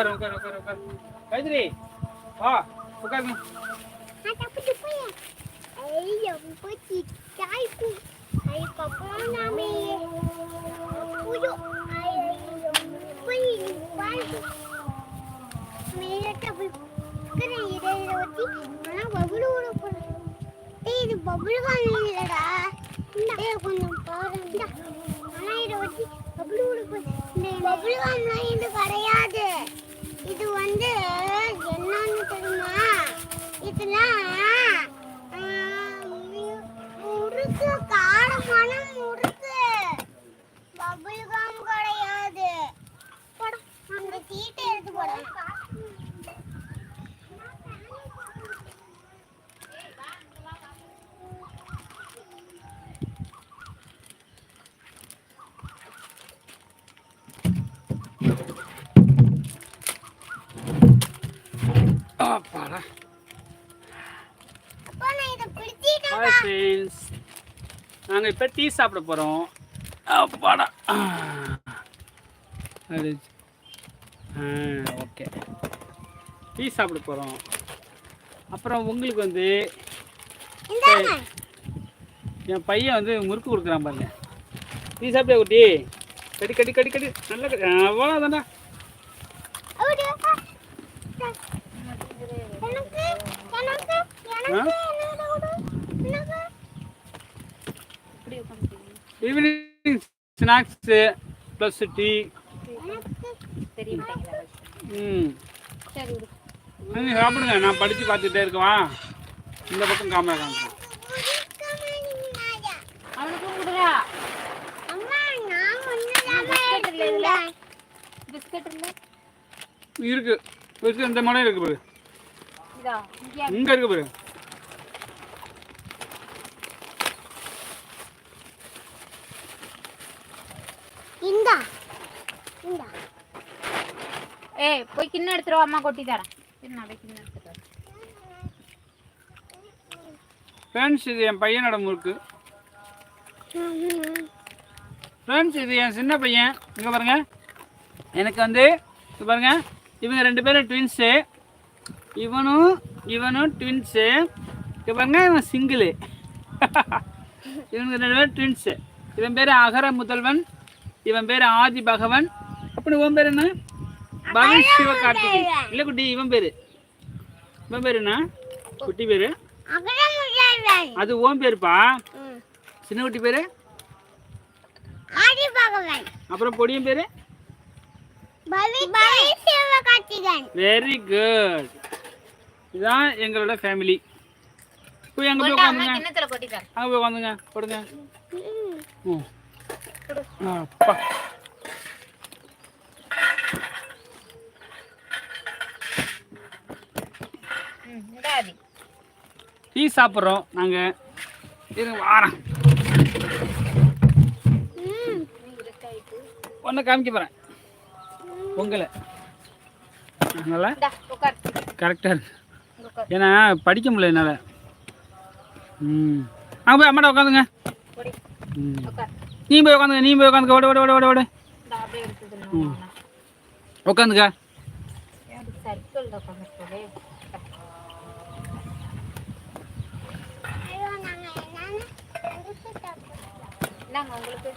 ఉకారు ఉకారు ఉకారు ఉకారు కైదిరి ఆ ఉకారు Hai apa tu ya? Eh, yang pun cicai ku. Hai papa nama ya. முறுக்கு காரமான முறுக்கு. Bubble com கிடையாது. போடா. அந்த நாங்கள் இப்போ டீ சாப்பிட போகிறோம் அப்பாடா. அது ஆ ஓகே. டீ சாப்பிட போகிறோம் அப்புறம் உங்களுக்கு வந்து என் பையன் வந்து முறுக்கு கொடுக்குறான் பாருங்க. டீ சாப்பிட்டியா குட்டி? கடி கடி கடி கடி. நல்ல. எனக்கு கொடு. எனக்கு. ஈவினிங் ஸ்நாக்ஸு ப்ளஸ் டீ ம். நீங்கள் சாப்பிடுங்க நான் படித்து பார்த்துட்டே இருக்கவா? இந்த பக்கம் காமரா காமிக்கிறேன் பிஸ்கட் இருக்கு. இந்த மடம் இருக்கு பாரு. இங்க இருக்கு பாரு இந்தா இந்தா ஏய் போய் கிண்ணம் எடுத்துட்டு அம்மா கொட்டி தரேன். சரி நான் போய் கிண்ணம் எடுத்துட்டு ஃப்ரெண்ட்ஸ் இது என் பையனோட முறுக்கு. ஃப்ரெண்ட்ஸ் இது என் சின்ன பையன். இங்கே பாருங்க. எனக்கு வந்து இப்போ பாருங்க. இவங்க ரெண்டு பேரும் ட்வின்ஸு இவனும் இவனும் ட்வின்ஸு இப்போ பாருங்க இவன் சிங்கிளு இவனுக்கு ரெண்டு பேரும் ட்வின்ஸு இவன் பேர் அகர முதல்வன். இவன் பேர் ஆதி பகவன். அப்படி உன் பேர் என்ன? பகன் சிவகார்த்திகை இல்லை. குட்டி இவன் பேர். இவன் பேர் என்ன? குட்டி பேர். அது ஓன் பேருப்பா. சின்ன குட்டி பேர்? ஆதி பகவன். அப்புறம் பொடியும் பேர்? பவி பவி சிவகார்த்திகன் வெரி குட் இதுதான் எங்களோட ஃபேமிலி போய் அங்கே போய் உட்காந்துங்க அங்கே போய் உட்காந்துங்க போடுங்க. ம். ம். அப்பா ம் இந்தா அதி டீ சாப்பிட்றோம். நாங்கள் இருங்க வாரம். ஒன்று காமிக்க போகிறேன் பொங்கலை நல்லா? கரெக்டாக இருக்கு. ஏன்னா படிக்க முடியல என்னால். ம். அங்கே போய் அம்மாட்ட உட்காந்துங்க. நீ போய் உட்காந்துங்க நீ போய் உட்காந்துக்க ஓட ஓட ஓட ஓட ஓட. உட்காந்துக்க சர்க்கிள் உட்காந்துருக்கே ஐயோ, நாங்க என்னன்னு முறுக்கு சாப்பிடுறோம். இந்தாங்க உங்களுக்கு நாங்கெல்லாம் முறுக்கு சாப்பிடுறோம். முறுக்கு சாப்பிடுறோம். இந்த இந்த உங்களுக்கு.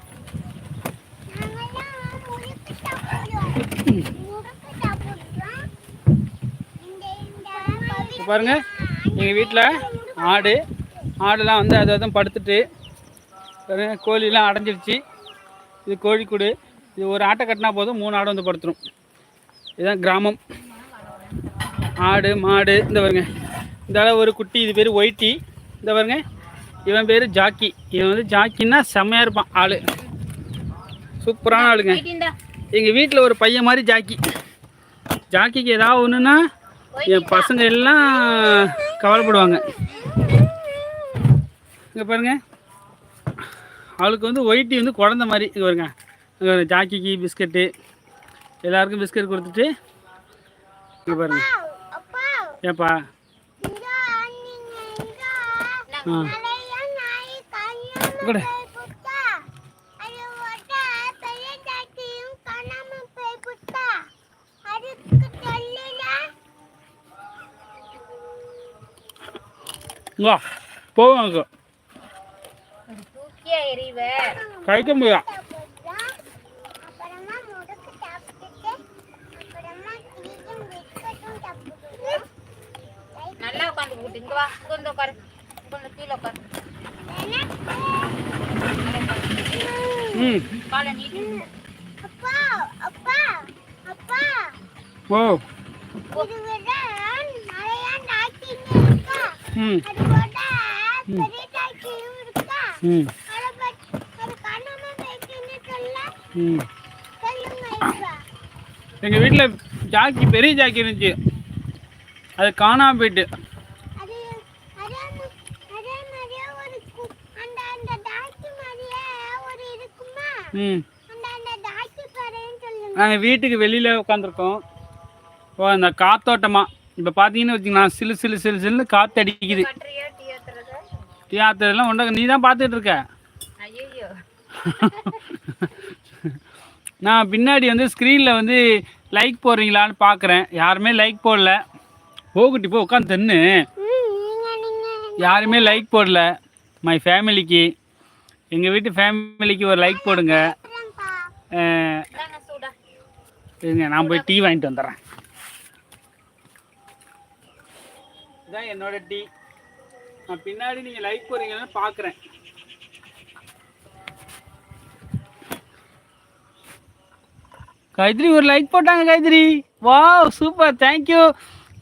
இப்போ பாருங்க எங்கள் வீட்டில் ஆடு ஆடுலாம் வந்து அதை தான் படுத்துட்டு கோழிலாம் அடைஞ்சிருச்சு. இது கோழிக்கூடு. இது ஒரு ஆட்டை கட்டினா போதும் மூணு ஆடு வந்து படுத்துரும். இதுதான் கிராமம். ஆடு மாடு இந்த பாருங்க. இந்த அளவு ஒரு குட்டி இது பேர் ஒயிட்டி. இந்த பாருங்க இவன் பேர் ஜாக்கி. இவன் வந்து ஜாக்கின்னா செம்மையாக இருப்பான் ஆள். சூப்பரான ஆளுங்க. எங்கள் வீட்டில் ஒரு பையன் மாதிரி ஜாக்கி. ஜாக்கிக்கு ஏதாவது ஒன்றுன்னா என் பசங்க எல்லாம் கவலைப்படுவாங்க. இங்கே பாருங்க. அவளுக்கு வந்து ஒயிட்டி வந்து குழந்த மாதிரி இங்கே பாருங்க. இங்க ஜாக்கிக்கு பிஸ்கட்டு. எல்லாருக்கும் பிஸ்கட் கொடுத்துட்டு இங்கே பாருங்க. ஏப்பா ஆ. ఇక్కడ இங்கா போவோம் அங்கே. കഴിക്ക പോയ நல்லா உட்காந்து இங்க இங்க கீழே உட்காரு ம் காலை அப்பா அப்பா அப்பா ஓ இது விட நிறைய இருக்கா ம் அது பெரிய இருக்கா ம் பத்தி சொல்ல ம் எங்கள் வீட்டில் ஜாக்கி பெரிய ஜாக்கி இருந்துச்சு. அது காணாமல் போயிட்டு அது அதே ம- அதே மாதிரியே ஒரு கு- அந்த அந்த டாக்கி மாதிரியே ஒரு இருக்குமா ம். நாங்கள் வீட்டுக்கு வெளியில் உட்காந்துருக்கோம் ஓ அந்த காத்தோட்டமாக இப்போ பார்த்தீங்கன்னு வச்சுங்களேன் சிலு சிலு சிலு சிலுன்னு காற்று அடிக்குது கட்டுறியா டீ ஏத்துறது தியேட்டர்லாம் ஒன்றை நீ தான் பார்த்துட்டு இருக்க? ஐயோ நான் பின்னாடி வந்து ஸ்க்ரீனில் வந்து லைக் போடுறீங்களான்னு பார்க்குறேன் யாருமே லைக் போடல. போகுட்டி போ உட்காந்து தன்னு. யாருமே லைக் போடல. மை ஃபேமிலிக்கு எங்கள் வீட்டு ஃபேமிலிக்கு ஒரு லைக் போடுங்க. இருங்க நான் போய் டீ வாங்கிட்டு வந்துடுறேன். இதான் என்னோட டீ நான் பின்னாடி நீங்கள் லைக் போடுறீங்கன்னு பார்க்குறேன் காயத்ரி ஒரு லைக் போட்டாங்க Gayathri. Wow super thank you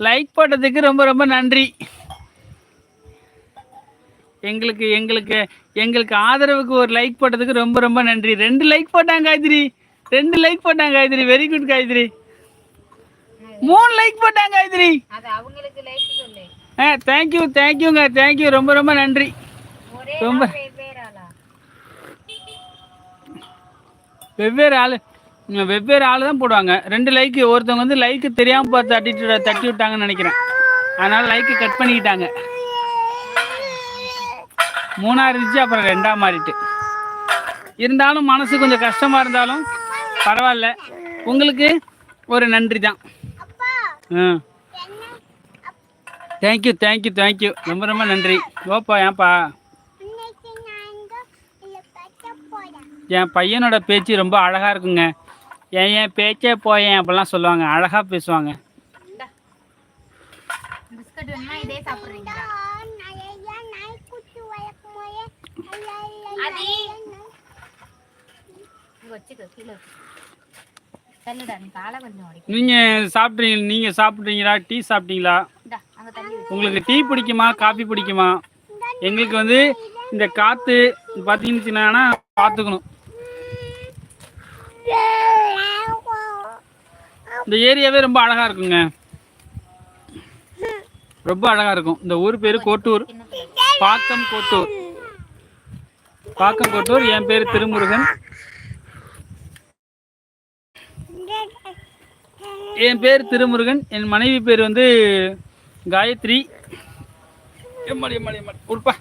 like போட்டதுக்கு ரொம்ப ரொம்ப நன்றி. எங்களுக்கு எங்களுக்கு எங்களுக்கு ஆதரவுக்கு ஒரு லைக் போட்டதுக்கு ரொம்ப ரொம்ப நன்றி. ரெண்டு லைக் போட்டாங்க காயத்ரி. ரெண்டு லைக் போட்டாங்க காயத்ரி. Very good Gayatri. மூணு லைக் போட்டாங்க காயத்ரி. ஆ தேங்க்யூ தேங்க்யூங்க தேங்க்யூ ரொம்ப ரொம்ப நன்றி. ரொம்ப. வெவ்வேறு ஆளா? வெவ்வேறு ஆள். தான் போடுவாங்க. ரெண்டு லைக்கு ஒருத்தவங்க வந்து லைக்கு தெரியாமல் பார்த்து தட்டிட்டு தட்டி விட்டாங்கன்னு நினைக்கிறேன். அதனால் லைக்கு கட் பண்ணிக்கிட்டாங்க. மூணாறு இருந்துச்சு அப்புறம் ரெண்டாம் மாறிட்டு. இருந்தாலும் மனசு கொஞ்சம் கஷ்டமாக இருந்தாலும் பரவாயில்ல. உங்களுக்கு ஒரு நன்றி தான் ம் தேங்க்யூ தேங்க்யூ தேங்க்யூ ரொம்ப ரொம்ப நன்றி. ஓப்பா ஏன்ப்பா என் பையனோட பேச்சு ரொம்ப அழகாக இருக்குங்க. ஏன் ஏன் பேச்சே போயேன் அப்படிலாம் சொல்லுவாங்க. அழகாக பேசுவாங்க இந்தா. பிஸ்கட் வேணுமா இதே சாப்பிடுறீங்களா நிறைய நாய்க்குட்டி வளர்க்கும் போது அல்ல, அல்ல, அதி. அல்ல, இங்க வச்சுக்கோ கீழே வச்சுக்கோ. தள்ளுடா நீ காலை கொஞ்சம் உடைக்க நீங்கள் சாப்பிட்றீங்க நீங்கள் சாப்பிட்றீங்களா டீ சாப்பிட்டீங்களா. உங்களுக்கு டீ பிடிக்குமா காஃபி பிடிக்குமா? எங்களுக்கு வந்து இந்த காற்று பார்த்தீங்கன்னு பார்த்துக்கணும் இந்த ஏரியாவே ரொம்ப அழகாக இருக்குங்க. ரொம்ப அழகாக இருக்கும். இந்த ஊர் பேர் கோட்டூர். பாக்கம் கோட்டூர். பாக்கம்பட்டூர் என் பேர் திருமுருகன். என் பேர் திருமுருகன். என் மனைவி பேர் வந்து காயத்ரி. எம்மாடி எம்மாடி எம்மாடி. உடுப்பா.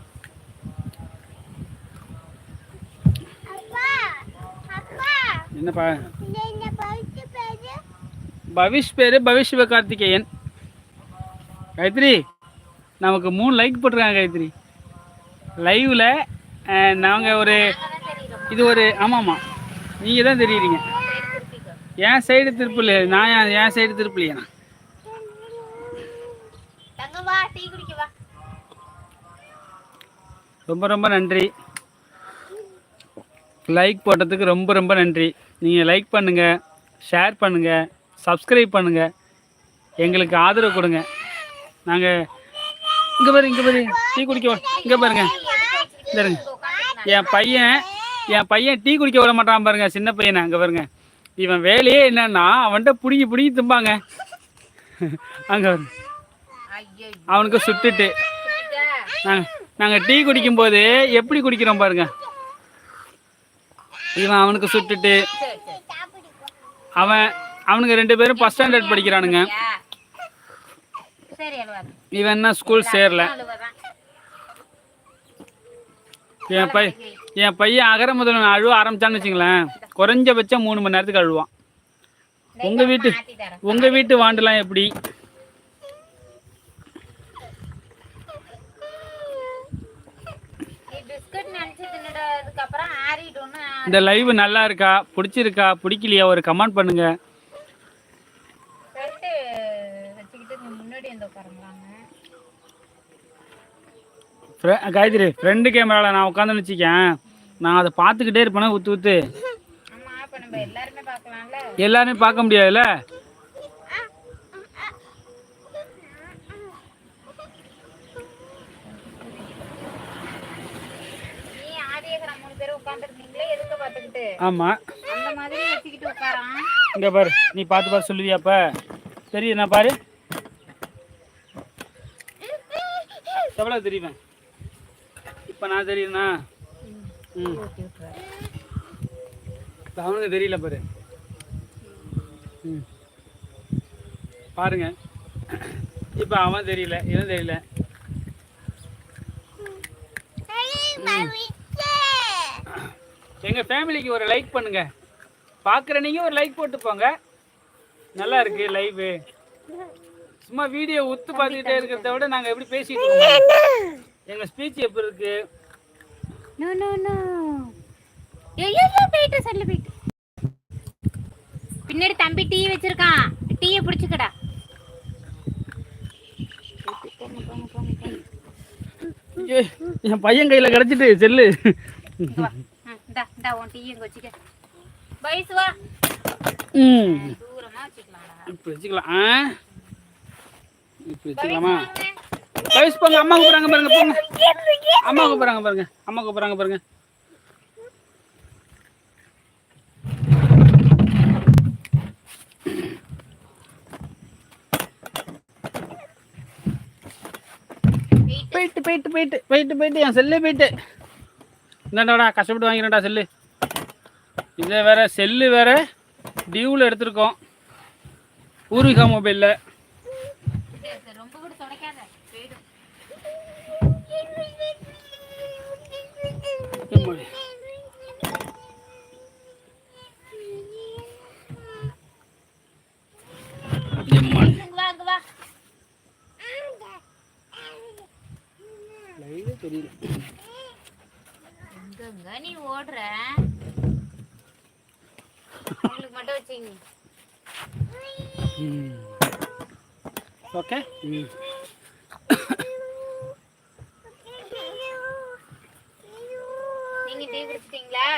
என்னப்பா? பேரு பவிஷ் பேர் பவிஷ் கார்த்திகேயன் காயத்ரி நமக்கு மூணு லைக் போட்டிருக்காங்க காயத்ரி. லைவில் நாங்கள் ஒரு இது ஒரு ஆமாம்மா நீங்கள் தான் தெரியுறீங்க. என் சைடு திருப்பல நான் ஏன் என் சைடு திருப்பலையா? ரொம்ப ரொம்ப நன்றி. லைக் போட்டதுக்கு ரொம்ப ரொம்ப நன்றி. நீங்கள் லைக் பண்ணுங்கள் ஷேர் பண்ணுங்கள் சப்ஸ்கிரைப் பண்ணுங்கள் எங்களுக்கு ஆதரவு கொடுங்க. நாங்கள் இங்கே பாரு இங்கே பாரு. டீ குடிக்க இங்கே பாருங்க. இந்த. என் பையன் என் பையன் டீ குடிக்க விட மாட்டான் பாருங்க சின்ன பையனை அங்கே பாருங்க. இவன் வேலையே என்னன்னா அவன்கிட்ட பிடிங்கி பிடிங்கி திம்பாங்க. அங்கே அவனுக்கு சுட்டுட்டு. நாங்கள் நாங்கள் டீ குடிக்கும்போது எப்படி குடிக்கிறோம் பாருங்க. இவன் அவனுக்கு சுட்டுட்டு. அவன் அவனுங்க ரெண்டு பேரும் ஃபஸ்ட் ஸ்டாண்டர்ட் படிக்கிறானுங்க. இவன் என்ன ஸ்கூல் சேரல. என் பை என் பையன் அகர முதல்ல அழுவ ஆரம்பிச்சான்னு வச்சுங்களேன் குறைஞ்சபட்சம் மூணு மணி நேரத்துக்கு அழுவான். உங்கள் வீட்டு உங்கள் வீட்டு வாண்டெலாம் எப்படி? இந்த லைவ் நல்லா இருக்கா? பிடிச்சிருக்கா? பிடிக்கலையா? ஒரு கமெண்ட் பண்ணுங்கள் காயத்ரி ஃப்ரெண்டு கேமராவில் நான் உட்காந்து வச்சுக்கேன். நான் அதை பார்த்துக்கிட்டே இருப்பேனா ஊற்று ஊற்று எல்லாருமே பார்க்க முடியாதுல்ல? நீ ஆதியகரா பாரு நீ பார்த்து பார்த்து சொல்லுவியாப்ப தெரியுது நான் பாரு. எவ்வளவு தெரியுமா? இப்போ நான் தெரியுதுண்ணா. ம். அவனுக்கு தெரியல பாரு. ம். பாருங்க. இப்போ அவன் தெரியல இவன் தெரியல. எங்கள் ஃபேமிலிக்கு ஒரு லைக் பண்ணுங்க. பார்க்குற நீங்கள் ஒரு லைக் போட்டு போங்க நல்லா இருக்கு லைவு. சும்மா வீடியோ உத்து பார்த்துக்கிட்டே இருக்கிறத விட நாங்கள் எப்படி பேசிட்டு இருக்கோம்? எங்கள் ஸ்பீச் எப்படி இருக்கு? நோ நோ நோ ஐயோ போயிட்டு சொல்லு போயிட்டு. பின்னாடி தம்பி டீ வச்சிருக்கான். டீயை பிடிச்சிக்கடா. என் பையன் கையில் கிடச்சிட்டு செல்லு. இந்தா இந்தா உன் டீ இங்க வச்சுக்க. வயசு வா. ம். தூரமா வச்சுக்கலாம்டா. இப்படி வச்சுக்கலாம். ஆ? இப்படி வச்சுக்கலாமா வயசு போங்க அம்மா கூப்பிட்றாங்க பாருங்க போங்க. அம்மா கூப்பிட்றாங்க பாருங்க அம்மா கூப்பிட்றாங்க பாருங்க. போயிட்டு போயிட்டு போயிட்டு போயிட்டு போயிட்டு என் செல்லு போயிட்டு. இந்தாண்டாடா கஷ்டப்பட்டு வாங்கிறேன்டா செல்லு. இதில் வேற செல்லு வேற டியூவில் எடுத்திருக்கோம். பூர்விகா மொபைலில் சரி, சரி, ரொம்ப கூட துடைக்காத போயிடும் வா தெரியல. எங்கங்க நீ ஓடுற? உங்களுக்கு மட்டும் வச்சீங்க. ஓகே. ம் நீங்க டீ குடிச்சிட்டீங்களா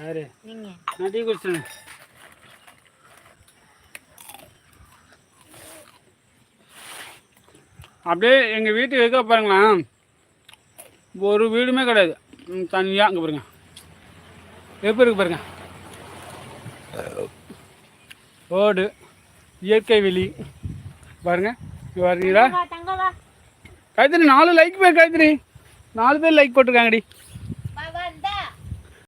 யாரு? நான் டீ குடிச்சேன் அப்படியே எங்கள் வீட்டுக்கு இருக்க பாருங்களேன். ஒரு வீடுமே கிடையாது. தனியாக அங்கே பாருங்க. எப்படி இருக்கு பாருங்க. ரோடு இயற்கை வெளி. பாருங்க. இங்க பாருங்களா வா தங்க வா காயத்ரி நாலு லைக் பேர் காயத்ரி நாலு பேர் லைக் போட்டிருக்காங்கடி.